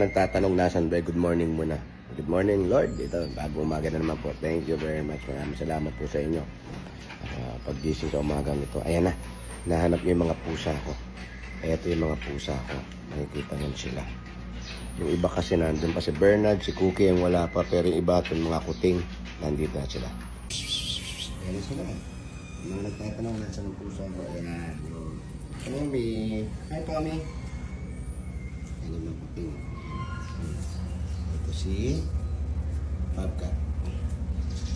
nagtatanong nasan ba, good morning muna. Good morning, Lord. Ito, bagong umaga na naman po. Thank you very much. Maraming salamat po sa inyo. Uh, paggising sa umagang ito. Ayan na. Nahanap niyo yung mga pusa ko. Ito yung mga pusa ko. Nakikita niyo sila. Yung iba kasi nandun pa si Bernard, si Cookie ang wala pa. Pero yung iba, itong mga kuting, nandito na sila. Ayan sila. Yung Mga nagtatanong nasa ng pusa ko. Ayan. Yung Tommy. Hi, Tommy. Ayan yung mga kuting. Ito si Bobcat.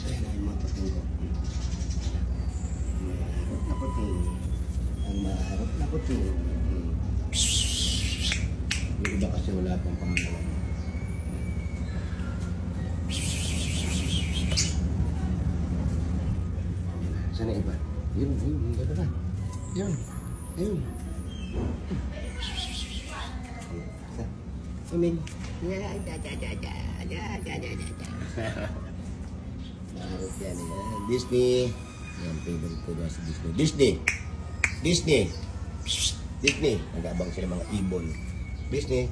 Ayan ang mga kuting ko. Maharap na kuting. Ang maharap na kuting. Yung iba kasi wala pang pangalan. Sana iba? Yun, yun, yung gano'n na. Yun, ayun. Ya, ya, Disney, Disney. Sampai Disney. Disney. Disney. Disney. Agak bang saya mga ibon. Disney.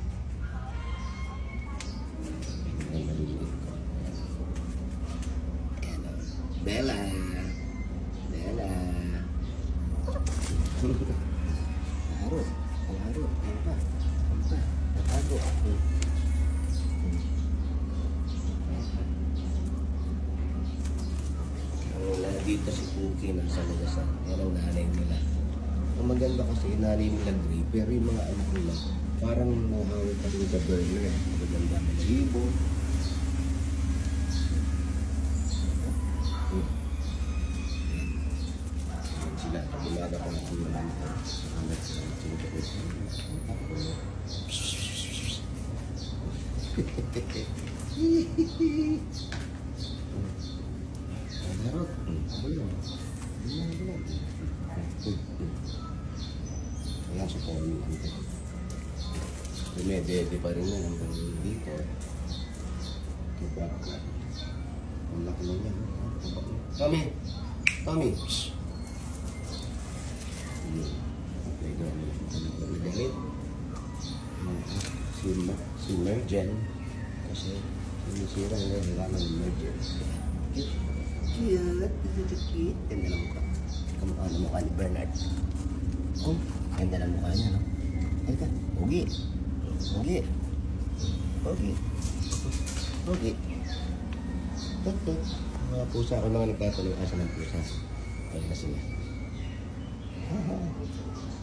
Bella. Bella. Harus. Harus. Harus. Dito si Cookie nasa lagasan. Yan ang nanay nila. Ang maganda kasi nanay nila gray, pero yung mga anak nila, parang nahawi pa rin sa burner. Maganda ang libo. Hmm. Yan sila. Bumaga pa na sila lang. Anak sila. Sila Meron. Ako yun. Hindi mo nagulog. Wala sa polo. Dumedede pa rin na ng dito. Tubak. Ang laki na niya. Tommy! Tommy! Okay, gamit. Gamit. Si, si Mergen. Kasi sinisira nila nila ng Mergen. Cute. Cute. Cute. Ganda ng mukha. Kamukha ng mukha ni Bernard. Oh, ganda ng mukha niya, no? Halika. Ugi. Ugi. Ugi. Ugi. Tek, tek. Mga pusa ako mga nagtatanong asa ng pusa. Kaya na sila.